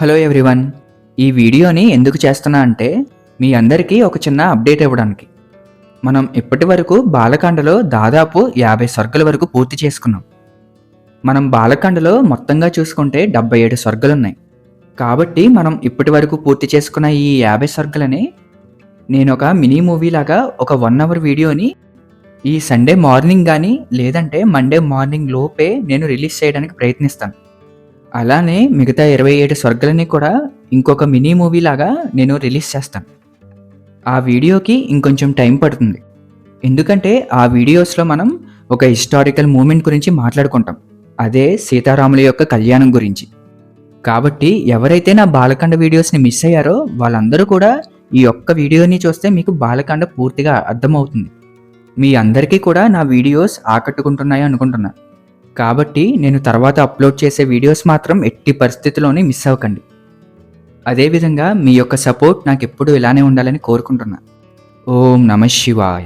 Hello everyone ఈ వీడియోని ఎందుకు చేస్తున్నా అంటే మీ అందరికీ ఒక చిన్న అప్డేట్ ఇవ్వడానికి. మనం ఇప్పటి వరకు బాలకాండలో దాదాపు యాభై స్వర్గల వరకు పూర్తి చేసుకున్నాం. మనం బాలకాండలో మొత్తంగా చూసుకుంటే డెబ్బై ఏడు స్వర్గలు ఉన్నాయి కాబట్టి మనం ఇప్పటి వరకు పూర్తి చేసుకున్న ఈ యాభై స్వర్గలని నేను ఒక మినీ మూవీ లాగా ఒక వన్ అవర్ వీడియోని ఈ సండే మార్నింగ్ కానీ లేదంటే మండే మార్నింగ్ లోపే నేను రిలీజ్ చేయడానికి ప్రయత్నిస్తాను. అలానే మిగతా ఇరవై ఏడు స్వర్గలని కూడా ఇంకొక మినీ మూవీ లాగా నేను రిలీజ్ చేస్తాను. ఆ వీడియోకి ఇంకొంచెం టైం పడుతుంది. ఎందుకంటే ఆ వీడియోస్లో మనం ఒక హిస్టారికల్ మూమెంట్ గురించి మాట్లాడుకుంటాం. అదే సీతారాముల యొక్క కళ్యాణం గురించి. కాబట్టి ఎవరైతే నా బాలకాండ వీడియోస్ని మిస్ అయ్యారో వాళ్ళందరూ కూడా ఈ ఒక్క వీడియోని చూస్తే మీకు బాలకాండ పూర్తిగా అర్థమవుతుంది. మీ అందరికీ కూడా నా వీడియోస్ ఆకట్టుకుంటున్నాయి అనుకుంటున్నాను కాబట్టి నేను తర్వాత అప్లోడ్ చేసే వీడియోస్ మాత్రం ఎట్టి పరిస్థితిలోనే మిస్ అవ్వకండి. అదేవిధంగా మీ యొక్క సపోర్ట్ నాకు ఎప్పుడూ ఇలానే ఉండాలని కోరుకుంటున్నా. ఓం నమ శివాయ.